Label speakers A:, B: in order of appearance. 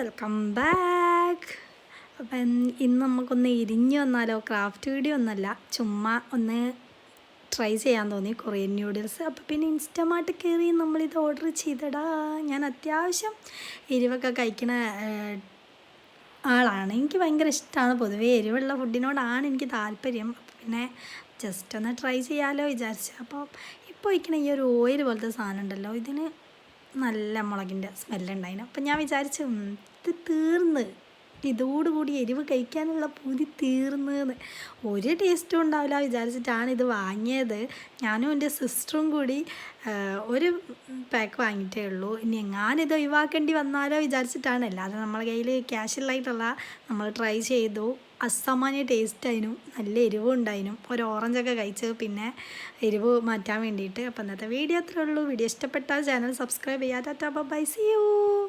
A: Welcome back. അപ്പം ഇന്ന് നമുക്കൊന്ന് ഇരിഞ്ഞു വന്നാലോ? ക്രാഫ്റ്റ് വീഡിയോ ഒന്നല്ല. ചുമ്മാ ഒന്ന് ട്രൈ ചെയ്യാൻ തോന്നി കൊറിയൻ ന്യൂഡിൽസ്. അപ്പോൾ പിന്നെ ഇൻസ്റ്റമാർട്ട് കയറി നമ്മളിത് ഓർഡർ ചെയ്തടാ. ഞാൻ അത്യാവശ്യം എരിവൊക്കെ കഴിക്കണ ആളാണ്. എനിക്ക് ഭയങ്കര ഇഷ്ടമാണ് പൊതുവേ എരിവുള്ള ഫുഡിനോടാണ് എനിക്ക് താല്പര്യം. പിന്നെ ജസ്റ്റ് ഒന്ന് ട്രൈ ചെയ്യാമല്ലോ വിചാരിച്ചു. അപ്പോൾ ഇപ്പോൾ വയ്ക്കണ ഈ ഒരു ഓയിൽ പോലത്തെ സാധനം ഉണ്ടല്ലോ ഇതിന് നല്ല മുളകിന്റെ സ്മെല്ലുണ്ടായിന്. അപ്പം ഞാൻ വിചാരിച്ചു ഇത് തീർന്ന് ഇതോടുകൂടി എരിവ് കഴിക്കാനുള്ള പൂതി തീർന്നു എന്ന്. ഒരു ടേസ്റ്റും ഉണ്ടാവില്ല വിചാരിച്ചിട്ടാണ് ഇത് വാങ്ങിയത്. ഞാനും എന്റെ സിസ്റ്ററും കൂടി ഒരു പാക്ക് വാങ്ങിയിട്ടേ ഉള്ളൂ. ഇനി എങ്ങാനിത് ഒഴിവാക്കേണ്ടി വന്നാലോ വിചാരിച്ചിട്ടാണ്. അല്ലാതെ നമ്മളെ കയ്യിൽ ക്യാഷുള്ളായിട്ടുള്ള നമ്മൾ ട്രൈ ചെയ്തു. അസാമാന്യ ടേസ്റ്റ് ആയിരുന്നു. നല്ല എരിവും ഉണ്ടായിരുന്നു. ഒരു ഓറഞ്ചൊക്കെ കഴിച്ച് പിന്നെ എരിവ് മാറ്റാൻ വേണ്ടിയിട്ട്. അപ്പോൾ ഇന്നത്തെ വീഡിയോ അത്രേ ഉള്ളൂ. വീഡിയോ ഇഷ്ടപ്പെട്ടാൽ ചാനൽ സബ്സ്ക്രൈബ് ചെയ്യാതെ ബൈ സി യു